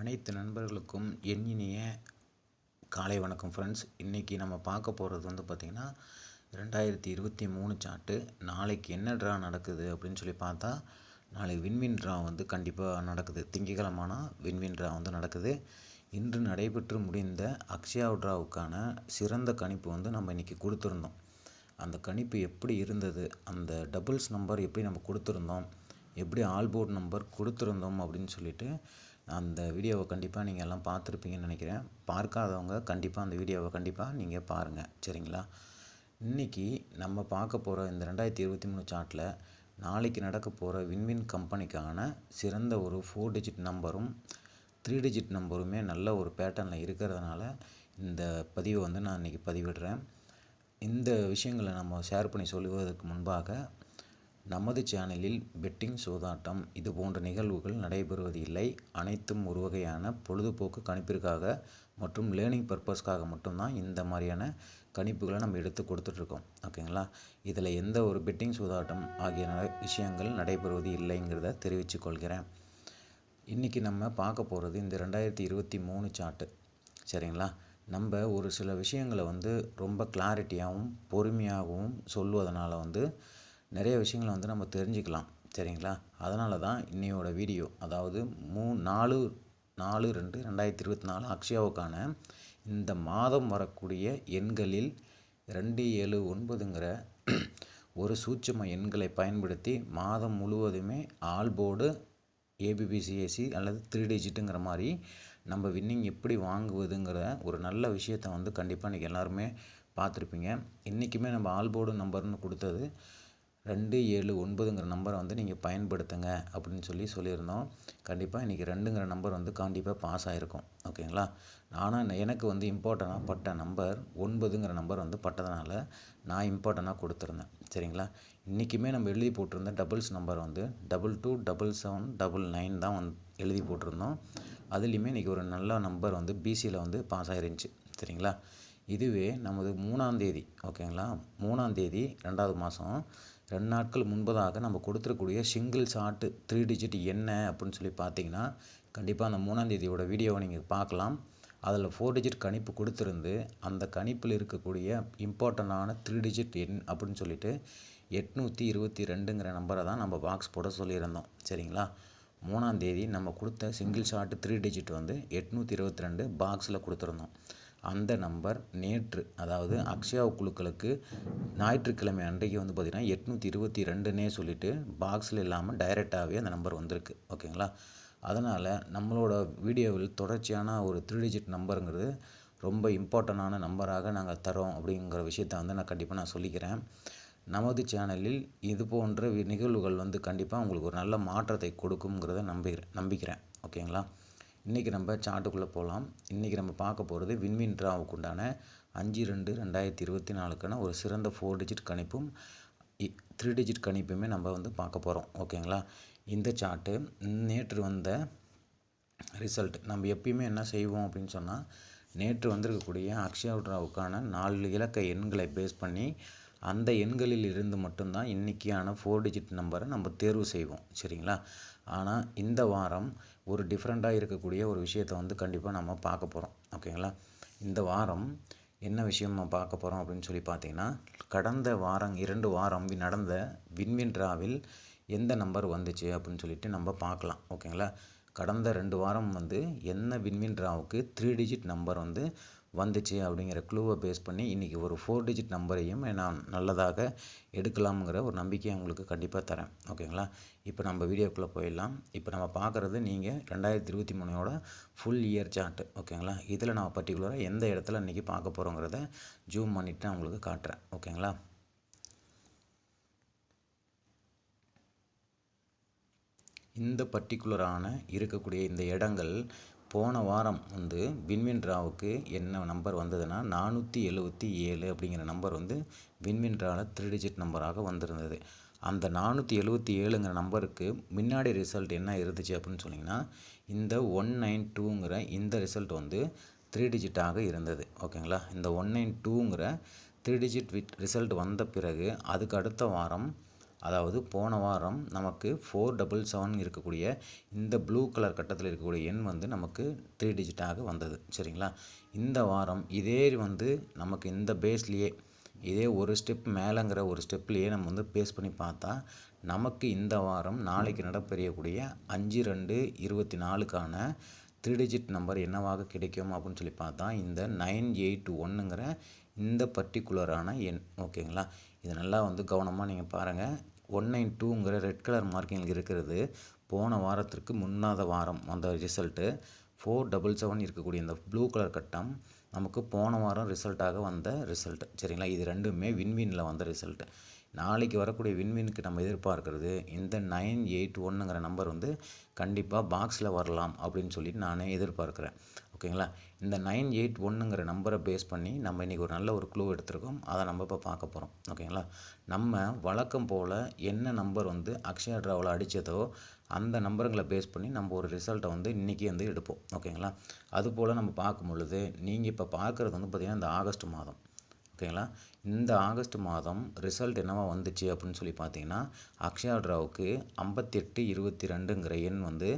அனைத்து நண்பர்களுக்கும் என் இனிய காலை வணக்கம் ஃப்ரெண்ட்ஸ் இன்றைக்கி நம்ம பார்க்க போகிறது வந்து பார்த்திங்கன்னா ரெண்டாயிரத்தி இருபத்தி மூணு சார்ட்டு நாளைக்கு என்ன ட்ரா நடக்குது அப்படின்னு சொல்லி பார்த்தா நாளைக்கு வின்வின் ட்ரா வந்து கண்டிப்பாக நடக்குது. திங்கக்கிழமானா வின்வின் ட்ரா வந்து நடக்குது. இன்று நடைபெற்று முடிந்த அக்ஷயா ட்ராவுக்கான சிறந்த கணிப்பு வந்து நம்ம இன்றைக்கி கொடுத்துருந்தோம். அந்த கணிப்பு எப்படி இருந்தது? அந்த டபுள்ஸ் நம்பர் எப்படி நம்ம கொடுத்துருந்தோம்? எப்படி ஆல்போர்ட் நம்பர் கொடுத்துருந்தோம் அப்படின்னு சொல்லிட்டு அந்த வீடியோவை கண்டிப்பாக நீங்கள் எல்லாம் பார்த்துருப்பீங்கன்னு நினைக்கிறேன். பார்க்காதவங்க கண்டிப்பாக அந்த வீடியோவை கண்டிப்பாக நீங்கள் பாருங்கள் சரிங்களா? இன்றைக்கி நம்ம பார்க்க போகிற இந்த ரெண்டாயிரத்தி இருபத்தி மூணு சார்ட்டில் நாளைக்கு நடக்க போகிற வின்வின் கம்பெனிக்கான சிறந்த ஒரு ஃபோர் டிஜிட் நம்பரும் த்ரீ டிஜிட் நம்பருமே நல்ல ஒரு பேட்டர்னில் இருக்கிறதுனால இந்த பதிவை வந்து நான் இன்றைக்கி பதிவிடுறேன். இந்த விஷயங்களை நம்ம ஷேர் பண்ணி சொல்லுவதற்கு முன்பாக நமது சேனலில் பெட்டிங் சூதாட்டம் இது போன்ற நிகழ்வுகள் நடைபெறுவது இல்லை. அனைத்தும் ஒரு வகையான பொழுதுபோக்கு கணிப்பிற்காக மற்றும் லேர்னிங் பர்பஸ்க்காக மட்டும்தான் இந்த மாதிரியான கணிப்புகளை நம்ம எடுத்து கொடுத்துட்ருக்கோம். ஓகேங்களா? இதில் எந்த ஒரு பெட்டிங் சூதாட்டம் ஆகிய விஷயங்கள் நடைபெறுவது இல்லைங்கிறத தெரிவித்துக் கொள்கிறேன். இன்றைக்கி நம்ம பார்க்க போகிறது இந்த ரெண்டாயிரத்தி இருபத்தி மூணு சார்ட்டு சரிங்களா? நம்ம ஒரு சில விஷயங்களை வந்து ரொம்ப கிளாரிட்டியாகவும் பொறுமையாகவும் சொல்வதனால வந்து நிறைய விஷயங்களை வந்து நம்ம தெரிஞ்சுக்கலாம். சரிங்களா? அதனால தான் இன்னையோட வீடியோ அதாவது மூ நாலு நாலு ரெண்டு ரெண்டாயிரத்தி இருபத்தி நாலு அக்ஷயாவுக்கான இந்த மாதம் வரக்கூடிய எண்களில் ரெண்டு ஏழு ஒன்பதுங்கிற ஒரு சூட்சம எண்களை பயன்படுத்தி மாதம் முழுவதுமே ஆல் போர்டு ஏபிபிசிஎஸ்சி அல்லது த்ரீ டிஜிட்டுங்கிற மாதிரி நம்ம வின்னிங் எப்படி வாங்குவதுங்கிற ஒரு நல்ல விஷயத்தை வந்து கண்டிப்பாக இன்றைக்கி எல்லாருமே பார்த்துருப்பீங்க. இன்றைக்குமே நம்ம ஆல் போர்டு நம்பர்னு கொடுத்தது ரெண்டு ஏழு ஒன்பதுங்கிற நம்பரை வந்து நீங்கள் பயன்படுத்துங்க அப்படின்னு சொல்லி சொல்லியிருந்தோம். கண்டிப்பாக இன்றைக்கி ரெண்டுங்கிற நம்பர் வந்து கண்டிப்பாக பாஸ் ஆகிருக்கும் ஓகேங்களா? ஆனால் எனக்கு வந்து இம்பார்ட்டனாக பட்ட நம்பர் ஒன்பதுங்கிற நம்பர் வந்து பட்டதுனால நான் இம்பார்ட்டனாக கொடுத்துருந்தேன். சரிங்களா? இன்றைக்குமே நம்ம எழுதி போட்டிருந்த டபுள்ஸ் நம்பர் வந்து double two double seven double nine தான் வந்து எழுதி போட்டிருந்தோம். அதுலேயுமே இன்றைக்கி ஒரு நல்ல நம்பர் வந்து பிசியில் வந்து பாஸ் ஆகிருந்துச்சி சரிங்களா? இதுவே நமது மூணாந்தேதி ஓகேங்களா மூணாந்தேதி ரெண்டாவது மாதம் ரெண்டு நாட்கள் முன்பதாக நம்ம கொடுத்துருக்கூடிய சிங்கிள் ஷார்ட்டு த்ரீ டிஜிட் என்ன அப்படின்னு சொல்லி பார்த்தீங்கன்னா கண்டிப்பாக அந்த மூணாந்தேதியோட வீடியோவை நீங்கள் பார்க்கலாம். அதில் ஃபோர் டிஜிட் கணிப்பு கொடுத்துருந்து அந்த கணிப்பில் இருக்கக்கூடிய இம்பார்ட்டண்ட்டான த்ரீ டிஜிட் எண் அப்படின்னு சொல்லிட்டு எட்நூற்றி இருபத்தி ரெண்டுங்கிற நம்பரை தான் நம்ம பாக்ஸ் போட சொல்லியிருந்தோம். சரிங்களா? மூணாந்தேதி நம்ம கொடுத்த சிங்கிள் ஷார்ட் த்ரீ டிஜிட் வந்து எட்நூற்றி இருபத்தி ரெண்டு பாக்ஸில் கொடுத்துருந்தோம். அந்த நம்பர் நேற்று அதாவது அக்ஷயா குழுக்களுக்கு ஞாயிற்றுக்கிழமை அன்றைக்கு வந்து பார்த்திங்கன்னா எட்நூற்றி இருபத்தி ரெண்டுன்னே சொல்லிவிட்டு பாக்ஸில் இல்லாமல் டைரெக்டாகவே அந்த நம்பர் வந்திருக்கு. ஓகேங்களா? அதனால் நம்மளோட வீடியோவில் தொடர்ச்சியான ஒரு த்ரீ டிஜிட் நம்பருங்கிறது ரொம்ப இம்பார்ட்டண்டான நம்பராக நாங்கள் தரோம் அப்படிங்கிற விஷயத்த வந்து நான் கண்டிப்பாக நான் சொல்லிக்கிறேன். நமது சேனலில் இது போன்ற நிகழ்வுகள் வந்து கண்டிப்பாக உங்களுக்கு ஒரு நல்ல மாற்றத்தை கொடுக்குங்கிறத நம்புகிறேன் நம்பிக்கிறேன். ஓகேங்களா? இன்றைக்கி நம்ம சார்ட்டுக்குள்ளே போகலாம் இன்றைக்கி நம்ம பார்க்க போகிறது வின்வின் ட்ராவுக்குண்டான அஞ்சு ரெண்டு ரெண்டாயிரத்தி இருபத்தி நாலுக்கான ஒரு சிறந்த ஃபோர் டிஜிட் கணிப்பும் த்ரீ டிஜிட் கணிப்புமே நம்ம வந்து பார்க்க போகிறோம் ஓகேங்களா? இந்த சார்ட்டு நேற்று வந்த ரிசல்ட் நம்ம எப்பயுமே என்ன செய்வோம் அப்படின்னு சொன்னால் நேற்று வந்திருக்கக்கூடிய அக்ஷயா நாலு இலக்க எண்களை பேஸ் பண்ணி அந்த எண்களில் இருந்து மட்டும்தான் இன்றைக்கியான ஃபோர் டிஜிட் நம்பரை நம்ம தேர்வு செய்வோம். சரிங்களா? ஆனால் இந்த வாரம் ஒரு டிஃப்ரெண்ட்டாக இருக்கக்கூடிய ஒரு விஷயத்தை வந்து கண்டிப்பாக நம்ம பார்க்க போகிறோம் ஓகேங்களா இந்த வாரம் என்ன விஷயம் நம்ம பார்க்க போகிறோம் அப்படின்னு சொல்லி பார்த்தீங்கன்னா கடந்த வாரம் இரண்டு வாரம் நடந்த வின்வின் ட்ராவில் எந்த நம்பர் வந்துச்சு அப்படின்னு சொல்லிட்டு நம்ம பார்க்கலாம். ஓகேங்களா கடந்த ரெண்டு வாரம் வந்து என்ன வின்வின் ட்ராவுக்கு த்ரீ டிஜிட் நம்பர் வந்து வந்துச்சு அப்படிங்கிற க்ளூவை பேஸ் பண்ணி இன்றைக்கி ஒரு ஃபோர் டிஜிட் நம்பரையும் நான் நல்லதாக எடுக்கலாம்ங்கிற ஒரு நம்பிக்கையை உங்களுக்கு கண்டிப்பாக தரேன். ஓகேங்களா இப்போ நம்ம வீடியோக்குள்ளே போயிடலாம். இப்போ நம்ம பார்க்குறது நீங்கள் ரெண்டாயிரத்தி இருபத்தி மூணோட ஃபுல் இயர் சார்ட்டு ஓகேங்களா இதில் நான் பர்டிகுலராக எந்த இடத்துல இன்றைக்கி பார்க்க போகிறோங்கிறத ஜூம் பண்ணிவிட்டு நான் உங்களுக்கு காட்டுறேன். ஓகேங்களா இந்த பர்டிகுலரான இருக்கக்கூடிய இந்த இடங்கள் போன வாரம் வந்து வின்வின் ட்ராவுக்கு என்ன நம்பர் வந்ததுன்னா நானூற்றி எழுபத்தி ஏழு அப்படிங்கிற நம்பர் வந்து வின்வின் ராவில் த்ரீ டிஜிட் நம்பராக வந்திருந்தது. அந்த நானூற்றி எழுபத்தி ஏழுங்கிற நம்பருக்கு முன்னாடி ரிசல்ட் என்ன இருந்துச்சு அப்படின்னு சொன்னிங்கன்னா இந்த ஒன் நைன் டூங்கிற இந்த ரிசல்ட் வந்து த்ரீ டிஜிட்டாக இருந்தது. ஓகேங்களா? இந்த ஒன் நைன் டூங்கிற த்ரீ டிஜிட் வித் ரிசல்ட் வந்த பிறகு அதுக்கு அடுத்த வாரம் அதாவது போன வாரம் நமக்கு ஃபோர் டபுள் செவன் இருக்கக்கூடிய இந்த ப்ளூ கலர் கட்டத்தில் இருக்கக்கூடிய எண் வந்து நமக்கு த்ரீ டிஜிட்டாக வந்தது. சரிங்களா? இந்த வாரம் இதே வந்து நமக்கு இந்த பேஸ்லேயே இதே ஒரு ஸ்டெப் மேலேங்கிற ஒரு ஸ்டெப்லேயே நம்ம வந்து பேஸ் பண்ணி பார்த்தா நமக்கு இந்த வாரம் நாளைக்கு நடைபெறக்கூடிய அஞ்சு ரெண்டு இருபத்தி நாலுக்கான த்ரீ டிஜிட் நம்பர் என்னவாக கிடைக்கும் அப்படின்னு சொல்லி பார்த்தா இந்த நைன் எயிட் ஒன்றுங்கிற இந்த பர்டிகுலரான எண். ஓகேங்களா? இது நல்லா வந்து கவனமாக நீங்கள் பாருங்கள் ஒன் நைன் டூங்கிற ரெட் கலர் மார்க்கிங் இருக்கிறது. போன வாரத்திற்கு முன்னாத வாரம் அந்த ரிசல்ட்டு ஃபோர் டபுள் செவன் இருக்கக்கூடிய இந்த ப்ளூ கலர் கட்டம் நமக்கு போன வாரம் ரிசல்ட்டாக வந்த ரிசல்ட் சரிங்களா? இது ரெண்டுமே வின்வினில் வந்த ரிசல்ட்டு நாளைக்கு வரக்கூடிய வின்வினுக்கு நம்ம எதிர்பார்க்கறது இந்த நைன் எயிட் ஒன்னுங்கிற நம்பர் வந்து கண்டிப்பாக பாக்ஸில் வரலாம் அப்படின்னு சொல்லிட்டு நானே எதிர்பார்க்குறேன். ஓகேங்களா? இந்த நைன் எயிட் ஒன்றுங்கிற நம்பரை பேஸ் பண்ணி நம்ம இன்றைக்கி ஒரு நல்ல ஒரு க்ளூ எடுத்திருக்கோம். அதை நம்ம இப்போ பார்க்க போகிறோம் ஓகேங்களா? நம்ம வழக்கம் போல் என்ன நம்பர் வந்து அக்ஷயா ட்ராவில் அடித்ததோ அந்த நம்பருங்களை பேஸ் பண்ணி நம்ம ஒரு ரிசல்ட்டை வந்து இன்றைக்கி வந்து எடுப்போம். ஓகேங்களா? அதுபோல் நம்ம பார்க்கும் பொழுது நீங்கள் இப்போ பார்க்குறது வந்து பார்த்திங்கன்னா இந்த ஆகஸ்ட் மாதம். ஓகேங்களா? இந்த ஆகஸ்ட் மாதம் ரிசல்ட் என்னவா வந்துச்சு அப்படின்னு சொல்லி பார்த்தீங்கன்னா அக்ஷயா ட்ராவுக்கு ஐம்பத்தெட்டு இருபத்தி ரெண்டுங்கிற எண் வந்து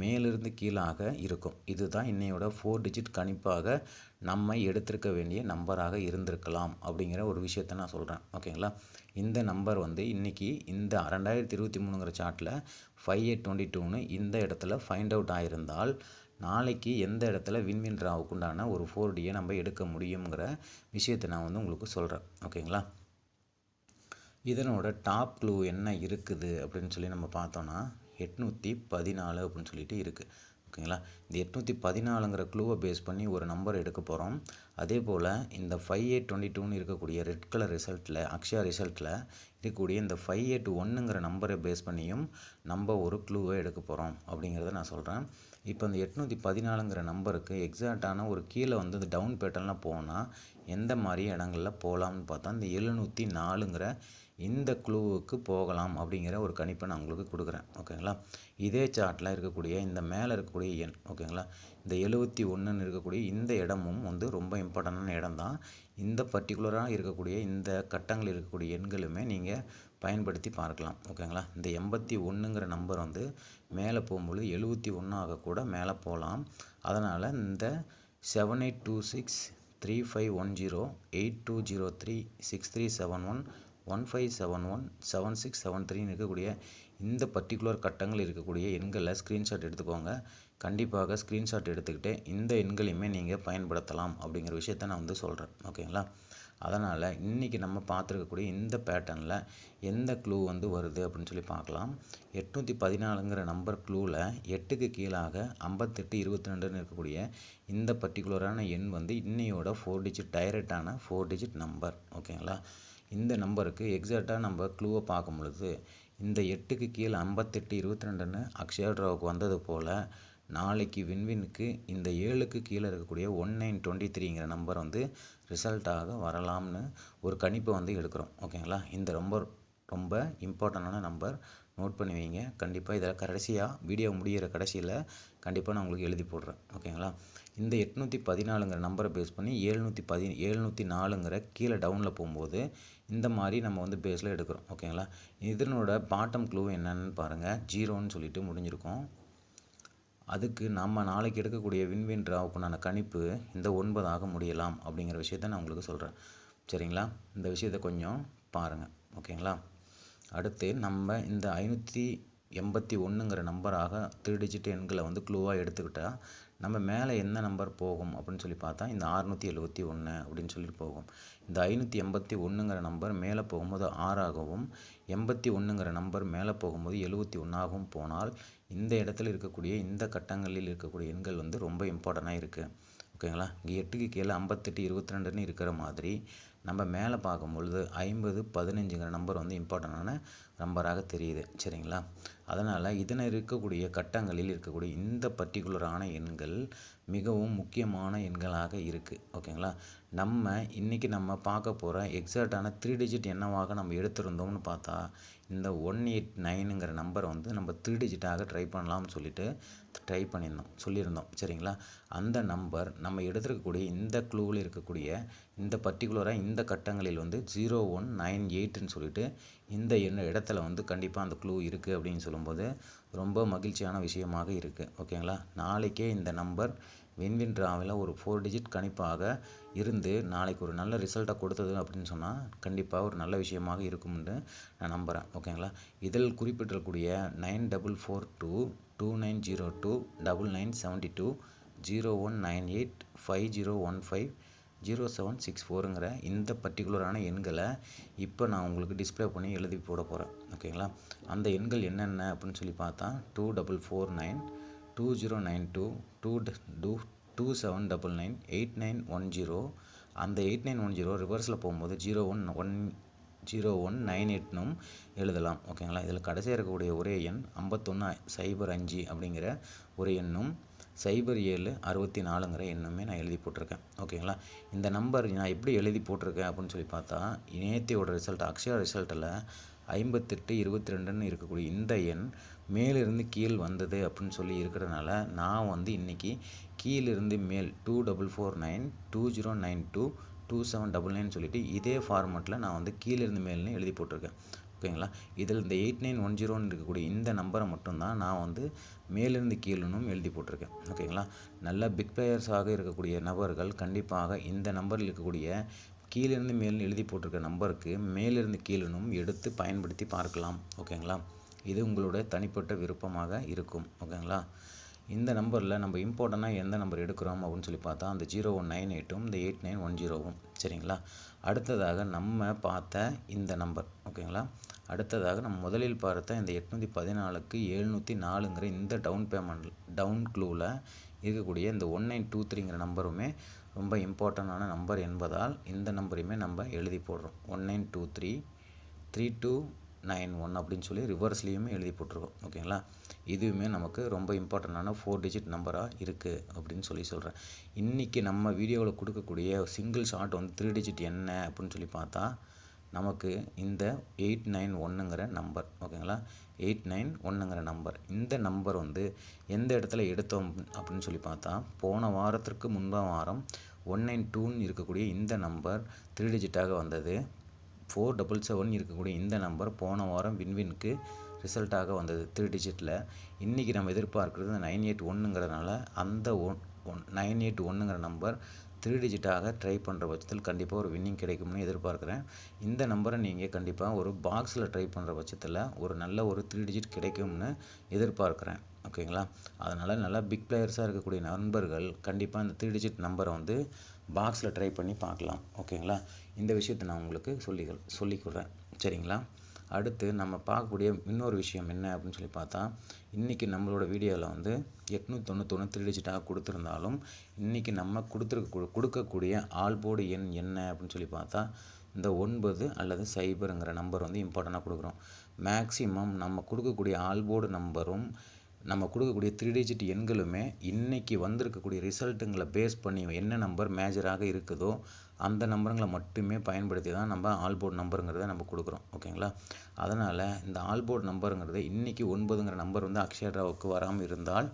மேலிருந்து கீழாக இருக்கும். இதுதான் இன்னையோட ஃபோர் டிஜிட் கணிப்பாக நம்ம எடுத்திருக்க வேண்டிய நம்பராக இருந்திருக்கலாம் அப்படிங்கிற ஒரு விஷயத்த நான் சொல்கிறேன் ஓகேங்களா? இந்த நம்பர் வந்து இன்றைக்கி இந்த ரெண்டாயிரத்தி இருபத்தி மூணுங்கிற சார்ட்டில் ஃபைவ் எயிட் டுவெண்ட்டி டூன்னு இந்த இடத்துல ஃபைண்ட் அவுட் ஆகியிருந்தால் நாளைக்கு எந்த இடத்துல விண்மீன் ராவுக்குண்டான ஒரு ஃபோர் டியை நம்ம எடுக்க முடியுங்கிற விஷயத்தை நான் வந்து உங்களுக்கு சொல்கிறேன் ஓகேங்களா? இதனோட டாப் க்ளூ என்ன இருக்குது அப்படின்னு சொல்லி நம்ம பார்த்தோன்னா எட்நூற்றி பதினாலு அப்படின்னு சொல்லிட்டு இருக்குது ஓகேங்களா? இந்த எட்நூற்றி பதினாலுங்கிற க்ளூவை பேஸ் பண்ணி ஒரு நம்பர் எடுக்க போகிறோம் அதே போல் இந்த ஃபைவ் எயிட் டுவெண்ட்டி டூன்னு இருக்கக்கூடிய ரெட் கலர் ரிசல்ட்டில் அக்ஷயா ரிசல்ட்டில் இருக்கக்கூடிய இந்த ஃபைவ் எயிட் ஒன்றுங்கிற நம்பரை பேஸ் பண்ணியும் நம்ம ஒரு க்ளூவை எடுக்க போகிறோம் அப்படிங்கிறத நான் சொல்கிறேன் இப்போ இந்த எட்நூற்றி பதினாலுங்கிற நம்பருக்கு எக்ஸாக்டான ஒரு கீழே வந்து இந்த டவுன் பேட்டர்னில் போனால் எந்த மாதிரி இடங்களில் போகலாம்னு பார்த்தா இந்த எழுநூற்றி நாலுங்கிற இந்த குழுவுக்கு போகலாம் அப்படிங்கிற ஒரு கணிப்பை நான் உங்களுக்கு கொடுக்குறேன். ஓகேங்களா இதே சார்ட்டில் இருக்கக்கூடிய இந்த மேலே இருக்கக்கூடிய எண் ஓகேங்களா இந்த எழுபத்தி ஒன்றுன்னு இருக்கக்கூடிய இந்த இடமும் வந்து ரொம்ப இம்பார்ட்டண்டான இடம் தான் இந்த பர்டிகுலராக இருக்கக்கூடிய இந்த கட்டங்கள் இருக்கக்கூடிய எண்களுமே நீங்கள் பயன்படுத்தி பார்க்கலாம். ஓகேங்களா? இந்த எண்பத்தி ஒன்றுங்கிற நம்பர் வந்து மேலே போகும்பொழுது எழுபத்தி ஒன்றாக கூட மேலே போகலாம். அதனால் இந்த seven eight two six three five one zero eight two zero three six three seven one one five seven one seven six seven த்ரீன்னு இருக்கக்கூடிய இந்த பர்டிகுலர் கட்டங்கள் இருக்கக்கூடிய எண்களை ஸ்க்ரீன்ஷாட் எடுத்துக்கோங்க. கண்டிப்பாக ஸ்க்ரீன்ஷாட் எடுத்துக்கிட்டு இந்த எண்களையுமே நீங்கள் பயன்படுத்தலாம் அப்படிங்கிற விஷயத்த நான் வந்து சொல்கிறேன் ஓகேங்களா? அதனால் இன்றைக்கி நம்ம பார்த்துருக்கக்கூடிய இந்த பேட்டர்னில் எந்த க்ளூ வந்து வருது அப்படின்னு சொல்லி பார்க்கலாம். எட்நூற்றி பதினாலுங்கிற நம்பர் க்ளூவில் எட்டுக்கு கீழாக ஐம்பத்தெட்டு இருபத்தி ரெண்டுன்னு இருக்கக்கூடிய இந்த பர்டிகுலரான எண் வந்து இன்னையோட ஃபோர் டிஜிட் டைரக்டான ஃபோர் டிஜிட் நம்பர் ஓகேங்களா? இந்த நம்பருக்கு எக்ஸாக்டாக நம்ம க்ளூவை பார்க்கும் பொழுது இந்த எட்டுக்கு கீழே ஐம்பத்தெட்டு இருபத்தி ரெண்டுன்னு அக்ஷயா ட்ராவுக்கு வந்தது போல் நாளைக்கு வின்வினுக்கு இந்த ஏழுக்கு கீழே இருக்கக்கூடிய ஒன் நைன் டுவெண்ட்டி த்ரீங்கிற நம்பர் வந்து ரிசல்ட்டாக வரலாம்னு ஒரு கணிப்பை வந்து எடுக்கிறோம். ஓகேங்களா இந்த ரொம்ப ரொம்ப இம்பார்ட்டண்டான நம்பர் நோட் பண்ணி வைங்க. கண்டிப்பாக இதில் கடைசியாக வீடியோ முடிகிற கடைசியில் கண்டிப்பாக நான் உங்களுக்கு எழுதி போடுறேன். ஓகேங்களா இந்த எட்நூற்றி பதினாலுங்கிற நம்பரை பேஸ் பண்ணி ஏழ்நூற்றி பதி ஏழ்நூற்றி நாலுங்கிற கீழே டவுனில் போகும்போது இந்த மாதிரி நம்ம வந்து பேஸில் எடுக்கிறோம். ஓகேங்களா இதனோட பாட்டம் க்ளூ என்னன்னு பாருங்கள் ஜீரோன்னு சொல்லிட்டு முடிஞ்சிருக்கும். அதுக்கு நம்ம நாளைக்கு எடுக்கக்கூடிய வின்வின் ட்ராவுக்குண்டான கணிப்பு இந்த ஒன்பதாக முடியலாம் அப்படிங்கிற விஷயத்த நான் உங்களுக்கு சொல்கிறேன் சரிங்களா? இந்த விஷயத்தை கொஞ்சம் பாருங்கள் ஓகேங்களா? அடுத்து நம்ம இந்த ஐநூற்றி எண்பத்தி ஒன்றுங்கிற நம்பராக த்ரீ டிஜிட் எண்களை வந்து க்ளூவாக எடுத்துக்கிட்டால் நம்ம மேலே என்ன நம்பர் போகும் அப்படின்னு சொல்லி பார்த்தா இந்த அறுநூற்றி எழுபத்தி ஒன்று அப்படின்னு சொல்லிட்டு போகும். இந்த ஐநூற்றி எண்பத்தி ஒன்றுங்கிற நம்பர் மேலே போகும்போது ஆறாகவும் எண்பத்தி ஒன்றுங்கிற நம்பர் மேலே போகும்போது எழுபத்தி ஒன்றாகவும் போனால் இந்த இடத்துல இருக்கக்கூடிய இந்த கட்டங்களில் இருக்கக்கூடிய எண்கள் வந்து ரொம்ப இம்பார்ட்டண்ட்டாக இருக்குது ஓகேங்களா இங்கே எட்டுக்கு கீழே ஐம்பத்தெட்டு இருபத்தி ரெண்டுன்னு இருக்கிற மாதிரி நம்ம மேலே பார்க்கும்பொழுது ஐம்பது பதினஞ்சுங்கிற நம்பர் வந்து இம்பார்ட்டண்டான நம்பராக தெரியுது. சரிங்களா? அதனால் இதனை இருக்கக்கூடிய கட்டங்களில் இருக்கக்கூடிய இந்த பர்டிகுலரான எண்கள் மிகவும் முக்கியமான எண்களாக இருக்குது ஓகேங்களா நம்ம இன்றைக்கி நம்ம பார்க்க போகிற எக்ஸாக்டான த்ரீ டிஜிட் என்னவாக நம்ம எடுத்திருந்தோம்னு பார்த்தா இந்த ஒன் எயிட் நைனுங்கிற நம்பரை வந்து நம்ம த்ரீ டிஜிட்டாக ட்ரை பண்ணலாம்னு சொல்லிட்டு ட்ரை பண்ணியிருந்தோம் சொல்லியிருந்தோம். சரிங்களா? அந்த நம்பர் நம்ம எடுத்துருக்கக்கூடிய இந்த க்ளூவில் இருக்கக்கூடிய இந்த பர்டிகுலராக இந்த கட்டங்களில் வந்து ஜீரோ ஒன் நைன் எயிட்னு சொல்லிட்டு இந்த என்ன இடத்துல வந்து கண்டிப்பாக அந்த க்ளூ இருக்குது அப்படின்னு சொல்லும்போது ரொம்ப மகிழ்ச்சியான விஷயமாக இருக்குது ஓகேங்களா நாளைக்கே இந்த நம்பர் வின்வின் ட்ராவில் ஒரு ஃபோர் டிஜிட் கணிப்பாக இருந்து நாளைக்கு ஒரு நல்ல ரிசல்ட்டை கொடுத்தது அப்படின்னு சொன்னால் கண்டிப்பாக ஒரு நல்ல விஷயமாக இருக்கும்னு நான் நம்புகிறேன் ஓகேங்களா? இதில் குறிப்பிட்டிருக்கக்கூடிய nine double four two two nine zero two double nine seventy two zero one nine eight five zero one five zero seven six ஃபோருங்கிற இந்த பர்டிகுலரான எண்களை இப்போ நான் உங்களுக்கு டிஸ்பிளே பண்ணி எழுதி போட போகிறேன் ஓகேங்களா? அந்த எண்கள் என்னென்ன அப்படின்னு சொல்லி பார்த்தா two double four nine two zero nine two two two two seven double nine eight nine one zero அந்த எயிட் நைன் ஒன் ஜீரோ ரிவர்ஸில் போகும்போது zero one one zero one nine எட்னும் எழுதலாம் ஓகேங்களா? இதில் கடைசியாக இருக்கக்கூடிய ஒரே எண் ஐம்பத்தொன்று சைபர் அஞ்சு அப்படிங்கிற ஒரு எண்ணும் சைபர் ஏழு அறுபத்தி நாலுங்கிற எண்ணுமே நான் எழுதி போட்டிருக்கேன் ஓகேங்களா? இந்த நம்பர் நான் எப்படி எழுதி போட்டிருக்கேன் அப்படின்னு சொல்லி பார்த்தா நேத்தியோட ரிசல்ட் அக்ஷயா ரிசல்ட்டில் ஐம்பத்தெட்டு இருபத்தி ரெண்டுன்னு இருக்கக்கூடிய இந்த எண் மேலிருந்து கீழ் வந்தது அப்படின்னு சொல்லி இருக்கிறதுனால நான் வந்து இன்றைக்கி கீழிருந்து மேல் two double four nine two zero nine two two seven double nine சொல்லிவிட்டு இதே ஃபார்மெட்டில் நான் வந்து கீழிருந்து மேல்னு எழுதி போட்டிருக்கேன். ஓகேங்களா? இதில் இந்த எயிட் நைன் ஒன் ஜீரோன்னு இருக்கக்கூடிய இந்த நம்பரை மட்டும்தான் நான் வந்து மேலிருந்து கீழனும் எழுதி போட்டிருக்கேன். ஓகேங்களா? நல்ல பிக் பிளேயர்ஸாக இருக்கக்கூடிய நபர்கள் கண்டிப்பாக இந்த நம்பரில் இருக்கக்கூடிய கீழிருந்து மேல்னு எழுதி போட்டிருக்க நம்பருக்கு மேலிருந்து கீழனும் எடுத்து பயன்படுத்தி பார்க்கலாம். ஓகேங்களா? இது உங்களுடைய தனிப்பட்ட விருப்பமாக இருக்கும் ஓகேங்களா? இந்த நம்பரில் நம்ம இம்பார்ட்டண்ட்டாக எந்த நம்பர் எடுக்கிறோம் அப்படின்னு சொல்லி பார்த்தா அந்த ஜீரோ ஒன் நைன் எயிட்டும் இந்த எயிட் நைன் ஒன் ஜீரோவும் சரிங்களா? அடுத்ததாக நம்ம பார்த்த இந்த நம்பர் ஓகேங்களா? அடுத்ததாக நம்ம முதலில் பார்த்த இந்த எட்நூற்றி பதினாலுக்கு எழுநூற்றி நாலுங்கிற இந்த டவுன் பேமெண்ட் டவுன் க்ளூவில் இருக்கக்கூடிய இந்த ஒன் நைன் டூ த்ரீங்கிற நம்பருமே ரொம்ப இம்பார்ட்டண்ட்டான நம்பர் என்பதால் இந்த நம்பரையுமே நம்ம எழுதி போடுறோம். One nine two three three two nine one அப்படின்னு சொல்லி ரிவர்ஸ்லேயுமே எழுதி போட்டிருக்கோம். ஓகேங்களா? இதுவுமே நமக்கு ரொம்ப இம்பார்ட்டண்டான ஃபோர் டிஜிட் நம்பராக இருக்குது அப்படின்னு சொல்லி சொல்கிறேன் இன்றைக்கி நம்ம வீடியோவில் கொடுக்கக்கூடிய சிங்கிள் ஷாட் வந்து த்ரீ டிஜிட் என்ன அப்படின்னு சொல்லி பார்த்தா நமக்கு இந்த எயிட் நைன் ஒன்றுங்கிற நம்பர் ஓகேங்களா? எயிட் நைன் ஒன்றுங்கிற நம்பர் இந்த நம்பர் வந்து எந்த இடத்துல எடுத்தோம் அப்படின்னு சொல்லி பார்த்தா போன வாரத்திற்கு முன்பாக வாரம் ஒன் நைன் டூன்னு இருக்கக்கூடிய இந்த நம்பர் த்ரீ டிஜிட்டாக வந்தது. ஃபோர் டபுள் செவன் இருக்கக்கூடிய இந்த நம்பர் போன வாரம் வின்வின்க்கு ரிசல்ட்டாக வந்தது. த்ரீ டிஜிட்டில் இன்றைக்கி நம்ம எதிர்பார்க்குறது நைன் எயிட் ஒன்றுங்கிறதுனால அந்த ஒன் ஒன் நைன் எயிட் ஒன்றுங்கிற நம்பர் த்ரீ டிஜிட்டாக ட்ரை பண்ணுற பட்சத்தில் கண்டிப்பாக ஒரு வின்னிங் கிடைக்கும்னு எதிர்பார்க்குறேன். இந்த நம்பரை நீங்கள் கண்டிப்பாக ஒரு பாக்ஸில் ட்ரை பண்ணுற பட்சத்தில் ஒரு நல்ல ஒரு த்ரீ டிஜிட் கிடைக்கும்னு எதிர்பார்க்குறேன். ஓகேங்களா அதனால் நல்லா பிக் பிளேயர்ஸாக இருக்கக்கூடிய நண்பர்கள் கண்டிப்பாக இந்த த்ரீ டிஜிட் நம்பரை வந்து பாக்ஸில் ட்ரை பண்ணி பார்க்கலாம். ஓகேங்களா? இந்த விஷயத்தை நான் உங்களுக்கு சொல்லி சொல்லிக்கொடுறேன். சரிங்களா? அடுத்து நம்ம பார்க்கக்கூடிய இன்னொரு விஷயம் என்ன அப்படின்னு சொல்லி பார்த்தா இன்றைக்கி நம்மளோட வீடியோவில் வந்து எட்நூற்றி தொண்ணூத்தொன்று த்ரீ டிஜிட்டாக கொடுத்துருந்தாலும் இன்றைக்கி நம்ம கொடுத்துருக்க கொடுக்கக்கூடிய ஆல்போர்டு எண் என்ன அப்படின்னு சொல்லி பார்த்தா இந்த ஒன்பது அல்லது சைபருங்கிற நம்பர் வந்து இம்பார்ட்டண்ட்டாக கொடுக்குறோம். மேக்ஸிமம் நம்ம கொடுக்கக்கூடிய ஆல்போர்டு நம்பரும் நம்ம கொடுக்கக்கூடிய த்ரீ டிஜிட் எண்களுமே இன்றைக்கி வந்திருக்கக்கூடிய ரிசல்ட்டுங்களை பேஸ் பண்ணி என்ன நம்பர் மேஜராக இருக்குதோ அந்த நம்பருங்களை மட்டுமே பயன்படுத்தி தான் நம்ம ஆல்போர்ட் நம்பருங்கிறத நம்ம கொடுக்குறோம். ஓகேங்களா? அதனால் இந்த ஆல்போர்ட் நம்பருங்கிறது இன்றைக்கி ஒன்பதுங்கிற நம்பர் வந்து அக்ஷயராவுக்கு வராமல் இருந்தால்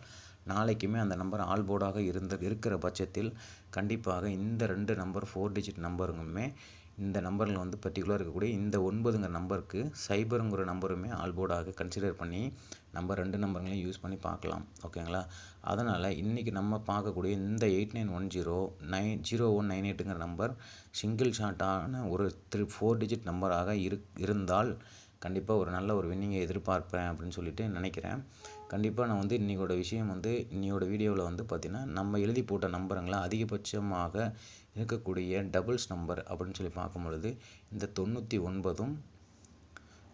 நாளைக்குமே அந்த நம்பர் ஆல்போர்டாக இருந்த இருக்கிற பட்சத்தில் கண்டிப்பாக இந்த ரெண்டு நம்பர் ஃபோர் டிஜிட் நம்பருங்களுமே இந்த நம்பரில் வந்து பர்டிகுலர் இருக்கக்கூடிய இந்த ஒன்பதுங்கிற நம்பருக்கு சைபருங்கிற நம்பருமே ஆல்போர்டாக கன்சிடர் பண்ணி நம்ம ரெண்டு நம்பர்களையும் யூஸ் பண்ணி பார்க்கலாம் ஓகேங்களா அதனால் இன்றைக்கி நம்ம பார்க்கக்கூடிய இந்த eight nine one zero nine zero one nine எயிட்டுங்கிற number single ஷாட்டான ஒரு த்ரீ ஃபோர் டிஜிட் நம்பராக இரு இருந்தால் கண்டிப்பாக ஒரு நல்ல ஒரு வின்னிங்கை எதிர்பார்ப்பேன் அப்படின்னு சொல்லிட்டு நினைக்கிறேன். கண்டிப்பாக நான் வந்து இன்றைக்கோட விஷயம் வந்து இன்னையோட வீடியோவில் வந்து பார்த்திங்கன்னா நம்ம எழுதி போட்ட நம்பருங்களை அதிகபட்சமாக இருக்கக்கூடிய டபுள்ஸ் நம்பர் அப்படின்னு சொல்லி பார்க்கும் பொழுது இந்த தொண்ணூற்றி ஒன்பதும்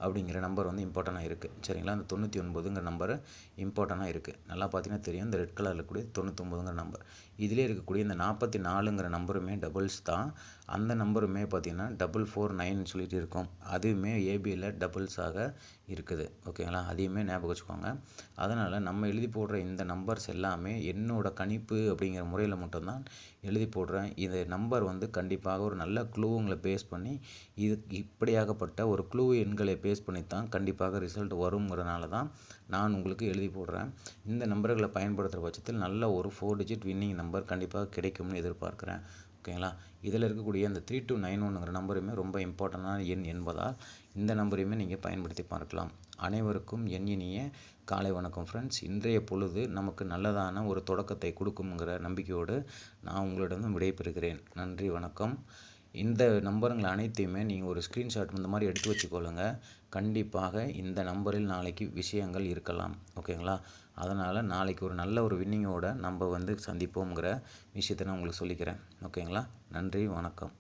அப்படிங்கிற நம்பர் வந்து இம்பார்ட்டண்ட்டாக இருக்குது சரிங்களா? அந்த தொண்ணூற்றி ஒன்பதுங்கிற நம்பர் இம்பார்ட்டண்ட்டாக இருக்குது நல்லா பார்த்தீங்கன்னா தெரியும். இந்த ரெட் கலரில் கூடிய தொண்ணூற்றொம்பதுங்கிற நம்பர் இதிலே இருக்கக்கூடிய இந்த நாற்பத்தி நாலுங்கிற நம்பருமே டபுள்ஸ் தான். அந்த நம்பருமே பார்த்திங்கன்னா டபுள் ஃபோர் நைன் சொல்லிட்டு இருக்கும். அதுவுமே ஏபியில் டபுள்ஸாக இருக்குது. ஓகேங்களா? அதையுமே ஞாபகம் வச்சுக்கோங்க. அதனால் நம்ம எழுதி போடுற இந்த நம்பர்ஸ் எல்லாமே என்னோட கணிப்பு அப்படிங்கிற முறையில் மட்டும்தான் எழுதி போடுறேன். இந்த நம்பர் வந்து கண்டிப்பாக ஒரு நல்ல க்ளூங்களை பேஸ் பண்ணி இது இப்படியாகப்பட்ட ஒரு க்ளூ எண்களை பேஸ் பண்ணி தான் கண்டிப்பாக ரிசல்ட் வருங்கிறனால தான் நான் உங்களுக்கு எழுதி போடுறேன். இந்த நம்பர்களை பயன்படுத்துகிற பட்சத்தில் நல்ல ஒரு ஃபோர் டிஜிட் வின்னிங் நம்பர் கண்டிப்பாக கிடைக்கும்னு எதிர்பார்க்குறேன். ஓகேங்களா? இதில் இருக்கக்கூடிய அந்த த்ரீ டூ நைன் ஒன்றுங்கிற நம்பருமே ரொம்ப இம்பார்ட்டண்டான எண் என்பதால் இந்த நம்பரையுமே நீங்கள் பயன்படுத்தி பார்க்கலாம். அனைவருக்கும் என் இனிய காலை வணக்கம் ஃப்ரெண்ட்ஸ் இன்றைய பொழுது நமக்கு நல்லதான ஒரு தொடக்கத்தை கொடுக்குங்கிற நம்பிக்கையோடு நான் உங்களிடம் விடைபெறுகிறேன். நன்றி வணக்கம். இந்த நம்பருங்களை அனைத்தையுமே நீங்கள் ஒரு ஸ்க்ரீன்ஷாட் இந்த மாதிரி எடுத்து வச்சுக்கொள்ளுங்க. கண்டிப்பாக இந்த நம்பரில் நாளைக்கு விஷயங்கள் இருக்கலாம். ஓகேங்களா? அதனால் நாளைக்கு ஒரு நல்ல ஒரு வின்னிங்கோட நம்ம வந்து சந்திப்போங்கிற விஷயத்தை நான் உங்களுக்கு சொல்லிக்கிறேன். ஓகேங்களா? நன்றி வணக்கம்.